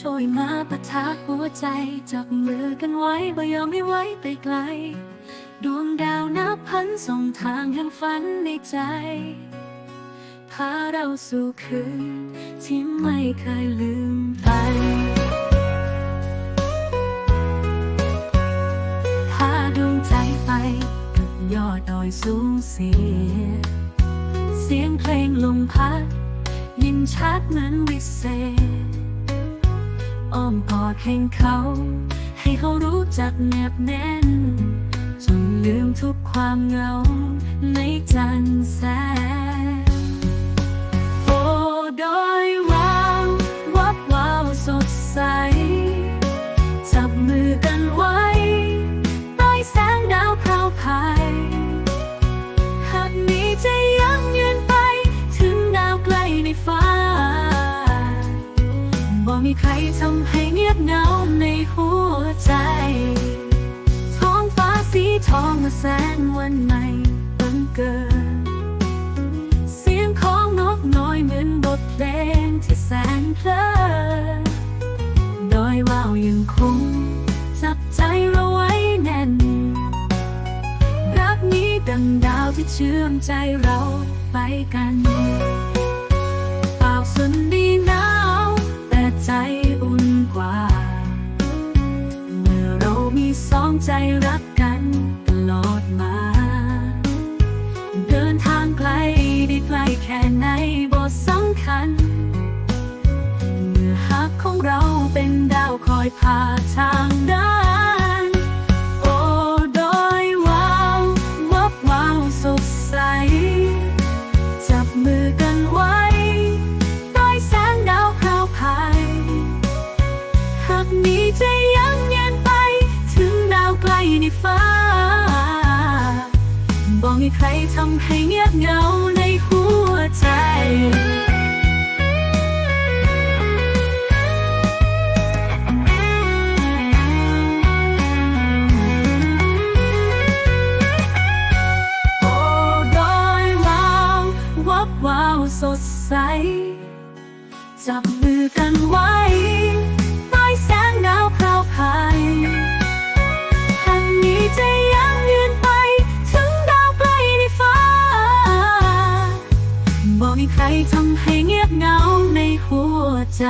ช่วยมาปะทักหัวใจ จับมือกันไว้บ่ยอมให้ไว้ไปไกล ดวงดาวนับพันส่งทางแห่งฝันในใจ พาเราสู่คืน ที่ไม่เคยลืมไปพาดวงใจไปกับยอดดอยสูงเสีย เสียงเพลงลมพัด ยินชัดเหมือนวิเศษ อ้อมกอดแห่งเขา ให้เขารู้จักแนบแน่น จนลืมทุกความเหงาในจันทร์แสง บ่มีใครทำให้เงียบเหงาในหัวใจ ท้องฟ้าสีทองแสนวันใหม่บังเกิด เสียงของนกน้อยเหมือนบทเพลงที่แสนเพลินโดยว่าวยังคงจับใจเราไว้แน่น รักนี้ดังดาวที่เชื่อมใจเราไปกันปากสุนดี ใจรักกันตลอดมา เดินทางไกลได้ไกลแค่ไหนบทสำคัญ เมื่อหักของเราเป็นดาวคอยพาทางเดินโอ้ดอยว้าววับวาวสดใส ในฟ้า บอกให้ใครทำให้เงียบเหงาในหัวใจโอ้ดอยวาววับวาวสดใส จับมือกันไว้ บอกให้ใครทำให้เงียบเหงาในหัวใจ